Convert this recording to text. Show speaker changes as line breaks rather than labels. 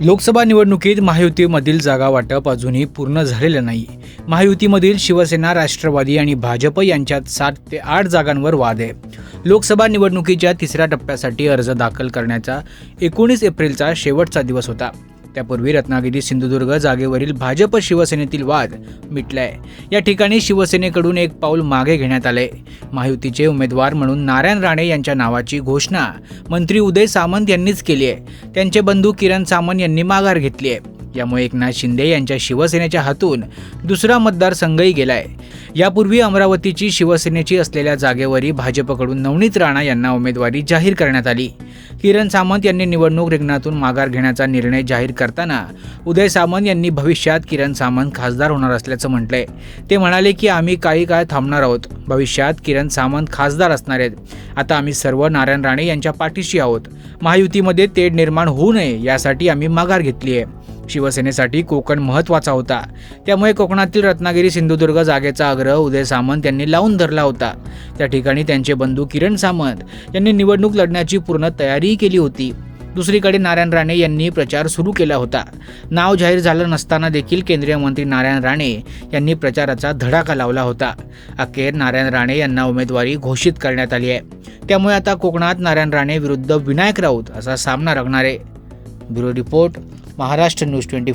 लोकसभा निवडणुकीत महायुतीमधील जागा वाटप अजूनही पूर्ण झालेलं नाही. महायुतीमधील शिवसेना राष्ट्रवादी आणि भाजप यांच्यात सात ते आठ जागांवर वाद आहे. लोकसभा निवडणुकीच्या तिसऱ्या टप्प्यासाठी अर्ज दाखल करण्याचा एकोणीस एप्रिलचा शेवटचा दिवस होता. त्यापूर्वी रत्नागिरी सिंधुदुर्ग जागेवरील भाजप शिवसेनेतील वाद मिटलाय. या ठिकाणी शिवसेनेकडून एक पाऊल मागे घेण्यात आले महायुतीचे उमेदवार म्हणून नारायण राणे यांच्या नावाची घोषणा मंत्री उदय सामंत यांनीच केली आहे. त्यांचे बंधू किरण सामंत यांनी माघार घेतली आहे. यामुळे एकनाथ शिंदे यांच्या शिवसेनेच्या हातून दुसरा मतदारसंघही गेलाय. यापूर्वी अमरावतीची शिवसेनेची असलेल्या जागेवरही भाजपकडून नवनीत राणा यांना उमेदवारी जाहीर करण्यात आली. किरण सामंत यांनी निवडणूक रिंगणातून माघार घेण्याचा निर्णय जाहीर करताना उदय सामंत यांनी भविष्यात किरण सामंत खासदार होणार असल्याचं म्हटलंय. ते म्हणाले की आम्ही काही काळ थांबणार आहोत. भविष्यात किरण सामंत खासदार असणार आहेत. आता आम्ही सर्व नारायण राणे यांच्या पाठीशी आहोत. महायुतीमध्ये तेढ निर्माण होऊ नये यासाठी आम्ही माघार घेतली आहे शिवसेनेसाठी कोकण महत्त्वाचा होता. त्यामुळे कोकणातील रत्नागिरी सिंधुदुर्ग जागेचा आग्रह उदय सामंत यांनी लावून धरला होता. त्या ठिकाणी त्यांचे बंधू किरण सामंत यांनी निवडणूक लढण्याची पूर्ण तयारीही केली होती. दुसरीकडे नारायण राणे यांनी प्रचार सुरू केला होता. नाव जाहीर झालं नसताना देखील केंद्रीय मंत्री नारायण राणे यांनी प्रचाराचा धडाका लावला होता. अखेर नारायण राणे यांना उमेदवारी घोषित करण्यात आली आहे. त्यामुळे आता कोकणात नारायण राणे विरुद्ध विनायक राऊत असा सामना रंगणार आहे. Bureau report Maharashtra news twenty